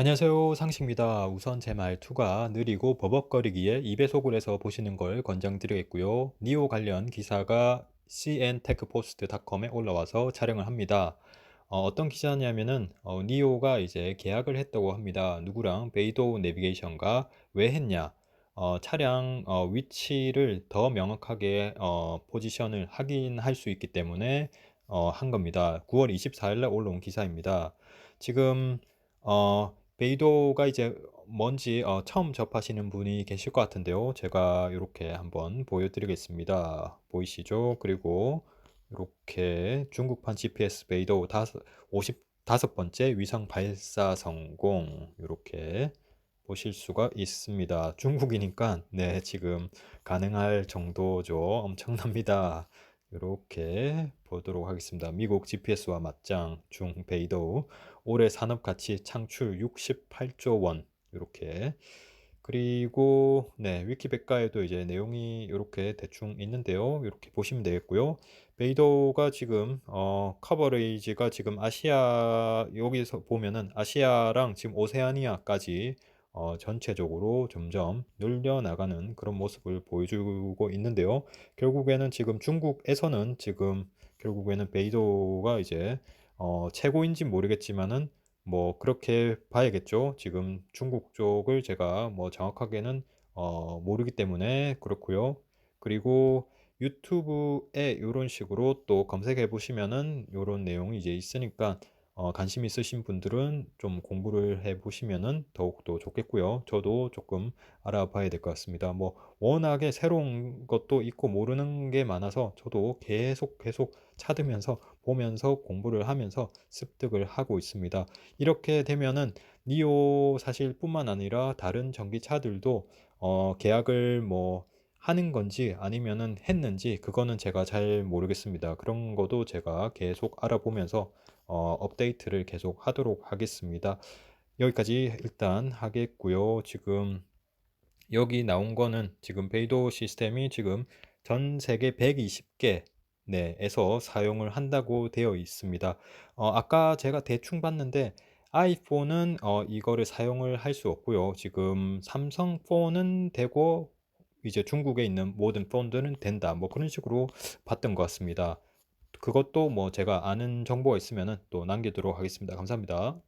안녕하세요. 상식입니다. 우선 제 말투가 느리고 버벅거리기에 2배속을 해서 보시는 걸 권장드리겠고요. 니오 관련 기사가 cntechpost.com에 올라와서 촬영을 합니다. 어, 떤 기사냐면은 어, 니오가 이제 계약을 했다고 합니다. 누구랑? 베이도 내비게이션과 왜 했냐? 어, 차량 어, 위치를 더 명확하게 어, 포지션을 확인할 수 있기 때문에 어, 한 겁니다. 9월 24일 날 올라온 기사입니다. 지금 어, 베이도가 이제 뭔지 어, 처음 접하시는 분이 계실 것 같은데요. 제가 이렇게 한번 보여드리겠습니다. 보이시죠? 그리고 이렇게 중국판 GPS 베이도 다섯, 55번째 위성 발사 성공 이렇게 보실 수가 있습니다. 중국이니까 네 지금 가능할 정도죠. 엄청납니다. 이렇게 보도록 하겠습니다. 미국 GPS와 맞짱 중 베이도 올해 산업 가치 창출 68조 원 이렇게 그리고 네 위키백과에도 이제 내용이 이렇게 대충 있는데요. 이렇게 보시면 되겠고요. 베이도가 지금 어 커버레이지가 지금 아시아 여기서 보면은 아시아랑 지금 오세아니아까지 어 전체적으로 점점 늘려나가는 그런 모습을 보여주고 있는데요. 결국에는 지금 중국에서는 지금 결국에는 베이도가 이제 어 최고인진 모르겠지만은 뭐 그렇게 봐야겠죠. 지금 중국 쪽을 제가 뭐 정확하게는 어 모르기 때문에 그렇고요. 그리고 유튜브에 요런 식으로 또 검색해 보시면은 요런 내용이 이제 있으니까 어 관심 있으신 분들은 좀 공부를 해 보시면은 더욱더 좋겠고요. 저도 조금 알아봐야 될 것 같습니다. 뭐 워낙에 새로운 것도 있고 모르는 게 많아서 저도 계속 계속 찾으면서 보면서 공부를 하면서 습득을 하고 있습니다. 이렇게 되면은 니오 사실뿐만 아니라 다른 전기차들도 어 계약을 뭐 하는 건지 아니면은 했는지 그거는 제가 잘 모르겠습니다. 그런 것도 제가 계속 알아보면서 어 업데이트를 계속 하도록 하겠습니다. 여기까지 일단 하겠고요. 지금 여기 나온 거는 지금 베이도 시스템이 지금 전 세계 120개 네, 에서 사용을 한다고 되어 있습니다. 어, 아까 제가 대충 봤는데 아이폰은 어, 이거를 사용을 할 수 없고요. 지금 삼성 폰은 되고 이제 중국에 있는 모든 폰들은 된다. 뭐 그런 식으로 봤던 것 같습니다. 그것도 뭐 제가 아는 정보가 있으면 또 남기도록 하겠습니다. 감사합니다.